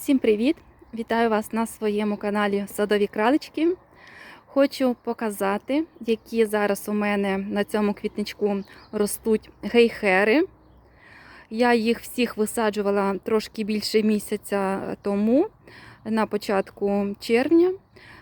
Всім привіт! Вітаю вас на своєму каналі Садові Кралечки. Хочу показати, які зараз у мене на цьому квітничку ростуть гейхери. Я їх всіх висаджувала трошки більше місяця тому, на початку червня.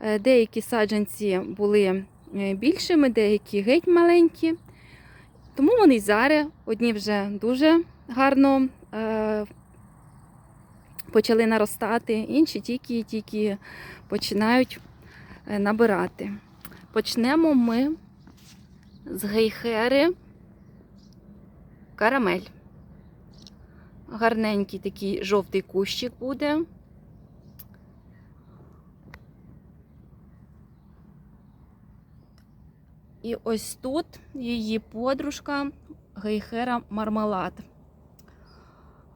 Е, Деякі саджанці були е, більшими, деякі геть маленькі. Тому вони зараз одні вже дуже гарно е, почали наростати, інші тільки-тільки починають е, набирати. Почнемо ми з гейхери карамель. Гарненький такий жовтий кущик буде. І ось тут її подружка гейхера мармелад.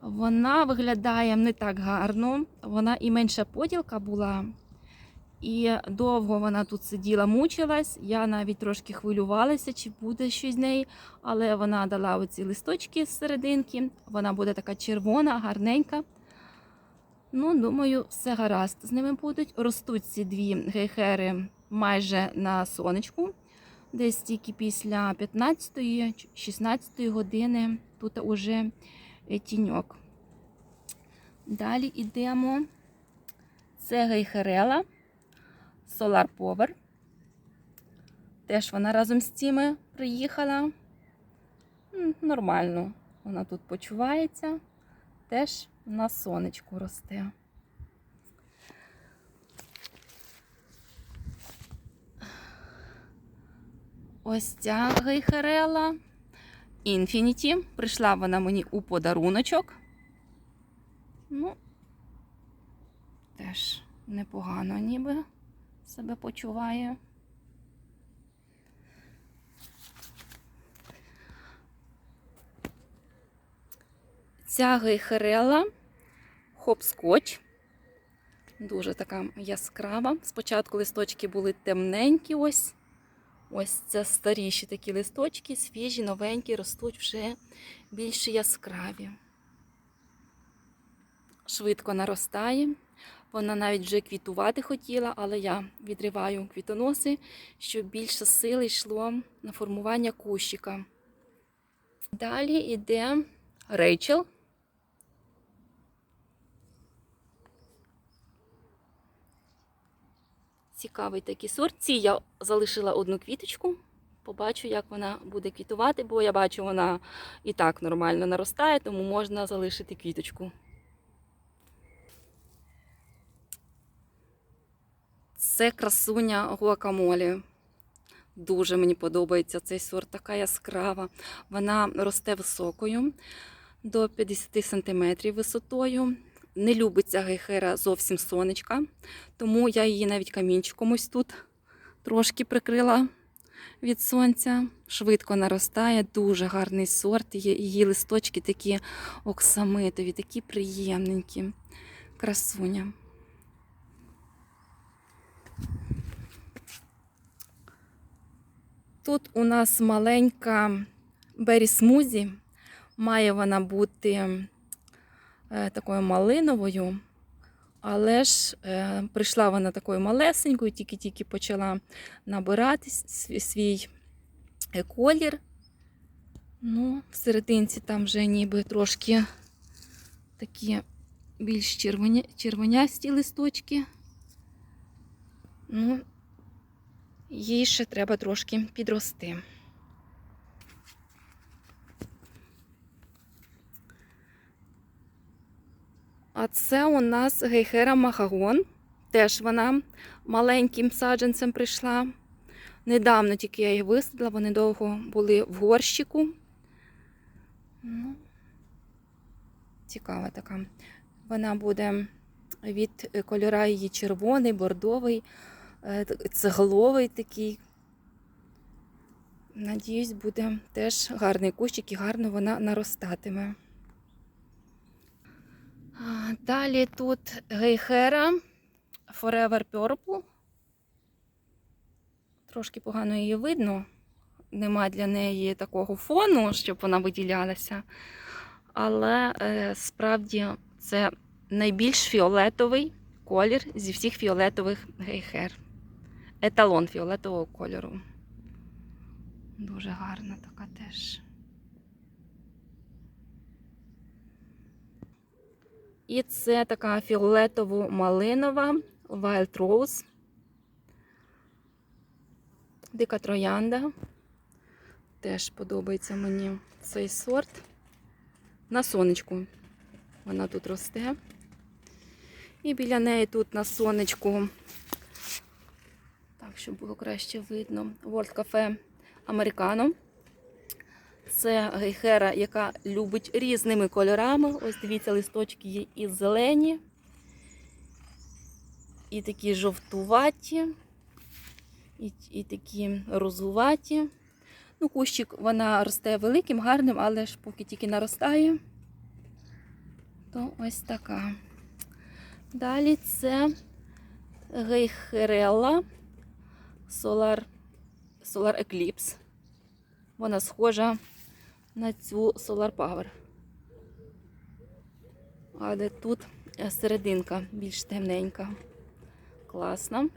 Вона виглядає не так гарно, вона і менша поділка була. І довго вона тут сиділа, мучилась. Я навіть трошки хвилювалася, чи буде щось з неї, але вона дала оці листочки з серединки. Вона буде така червона, гарненька. Ну, думаю, все гаразд. З ними будуть. Ростуть ці дві гейхери майже на сонечку. Десь тільки після 15-16 години тут уже тіньок. Далі йдемо. Це гейхерела Solar Power. Теж вона разом з цими приїхала. Нормально вона тут почувається. Теж на сонечку росте. Ось ця гейхерела Infinity. Прийшла вона мені у подаруночок. Ну, теж непогано ніби себе почуває. Ця гейхерела хопскотч. Дуже така яскрава. Спочатку листочки були темненькі ось. Ось це старіші такі листочки, свіжі, новенькі, ростуть вже більш яскраві. Швидко наростає. Вона навіть вже квітувати хотіла, але я відриваю квітоноси, щоб більше сили йшло на формування кущика. Далі йде Рейчел. Цікавий такий сорт. Ці я залишила одну квіточку. Побачу, як вона буде квітувати, бо я бачу, вона і так нормально наростає, тому можна залишити квіточку. Це красуня гуакамолі. Дуже мені подобається цей сорт, така яскрава. Вона росте високою до 50 см висотою. Не любить ця гейхера зовсім сонечка, тому я її навіть камінчиком ось тут трошки прикрила від сонця. Швидко наростає, дуже гарний сорт. Її, листочки такі оксамитові, такі приємненькі. Красуня. Тут у нас маленька бері смузі. Має вона бути такою малиновою, але ж е, прийшла вона такою малесенькою, тільки-тільки почала набирати свій, е, колір. Ну, в серединці там вже ніби трошки такі більш червоня, червонясті листочки. Ну, їй ще треба трошки підрости. А це у нас гейхера Махагон. Теж вона маленьким саджанцем прийшла. Недавно тільки я їх висадила, вони довго були в горщику. Ну, цікава така. Вона буде від кольора її червоний, бордовий, е, цегловий такий. Надіюсь, буде теж гарний кущик і гарно вона наростатиме. Далі тут гейхера Forever Purple. Трошки погано її видно. Нема для неї такого фону, щоб вона виділялася. Але е, справді це найбільш фіолетовий колір зі всіх фіолетових гейхер. Еталон фіолетового кольору. Дуже гарна така теж. І це така фіолетово-малинова Wild Rose. Дика троянда. Теж подобається мені цей сорт. На сонечку вона тут росте. І біля неї тут на сонечку, так, щоб було краще видно, World Cafe Americano. Це гейхера, яка любить різними кольорами. Ось дивіться, листочки є і зелені, і такі жовтуваті, і, і такі розуваті. Ну, кущик вона росте великим, гарним, але ж поки тільки наростає, то ось така. Далі це гейхерелла Solar, Solar Eclipse. Вона схожа на цю Solar Power. Але тут е, серединка більш темненька. Класно.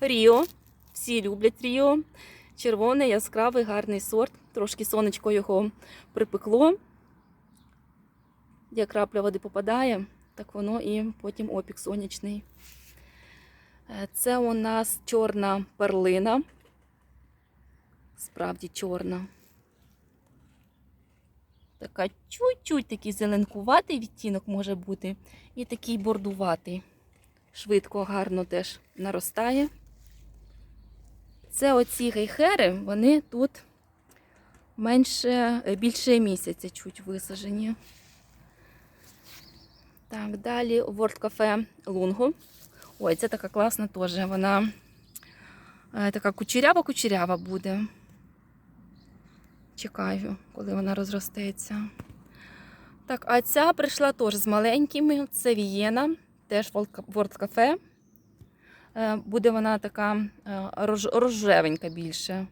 Ріо. Всі люблять Ріо. Червоний, яскравий, гарний сорт. Трошки сонечко його припекло. Як крапля води попадає, так воно і потім опік сонячний. Е, Це у нас чорна перлина. Справді чорна. Така чуть-чуть такий зеленкуватий відтінок може бути. І такий бордуватий. Швидко, гарно теж наростає. Це оці гейхери, вони тут менше, е, більше місяця чуть висаджені. Так, далі World Cafe Lungo. Ой, це така класна теж. Вона е, така кучерява-кучерява буде. Чекаю, коли вона розростеться. Так, а ця прийшла теж з маленькими. Це Вієна, теж World Cafe. Е, Буде вона така е, рож, рожевенька більше.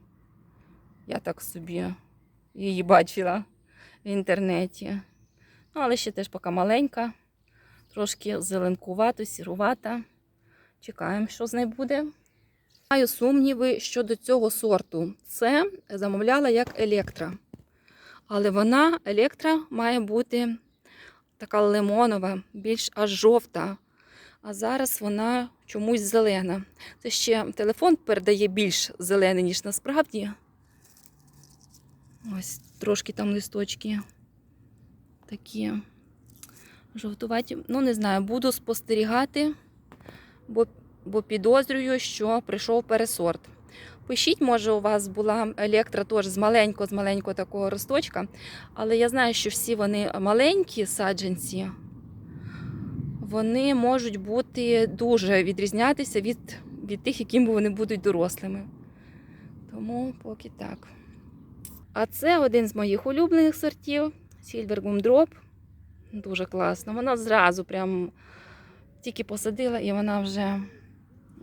Я так собі її бачила в інтернеті. Ну, але ще теж поки маленька, трошки зеленкувато, сірувата. Чекаємо, що з нею буде. Маю сумніви щодо цього сорту. Це замовляла як електра. Але вона, електра, має бути така лимонова, більш аж жовта. А зараз вона чомусь зелена. Це ще телефон передає більш зелений, ніж насправді. Ось трошки там листочки такі жовтуваті. Ну, не знаю, буду спостерігати, бо, бо підозрюю, що прийшов пересорт. Пишіть, може, у вас була електра теж з маленького, з маленького такого росточка, але я знаю, що всі вони маленькі саджанці, вони можуть бути дуже відрізнятися від, від тих, якими вони будуть дорослими. Тому поки так. А це один з моїх улюблених сортів Silver Gumdrop. Дуже класно. Вона зразу прям тільки посадила і вона вже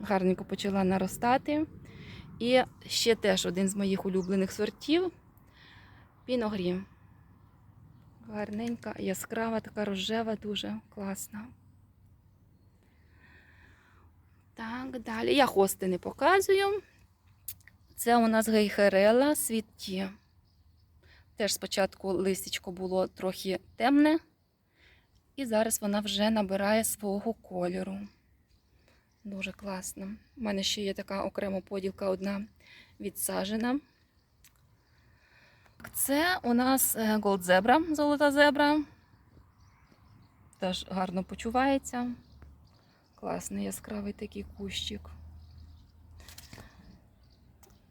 гарненько почала наростати. І ще теж один з моїх улюблених сортів Піногрі. Гарненька, яскрава, така рожева, дуже класна. Так, далі. Я хости не показую. Це у нас гейхерела світті. Теж спочатку листячко було трохи темне, і зараз вона вже набирає свого кольору. Дуже класно. У мене ще є така окрема поділка одна відсажена. Це у нас е, Gold Zebra, золота зебра. Теж гарно почувається. Класний яскравий такий кущик.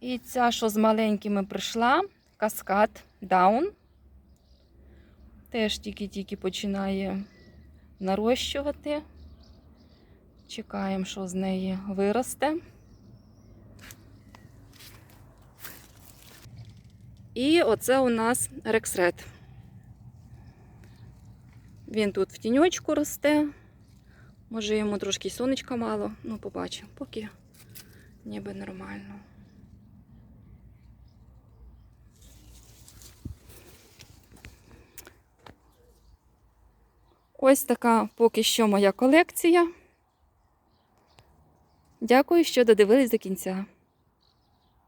І ця, що з маленькими прийшла, каскад Даун. Теж тільки-тільки починає нарощувати. Чекаємо, що з неї виросте. І оце у нас рексред. Він тут в тіньочку росте. Може йому трошки сонечка мало, ну побачимо, поки ніби нормально. Ось така поки що моя колекція. Дякую, що додивились до кінця.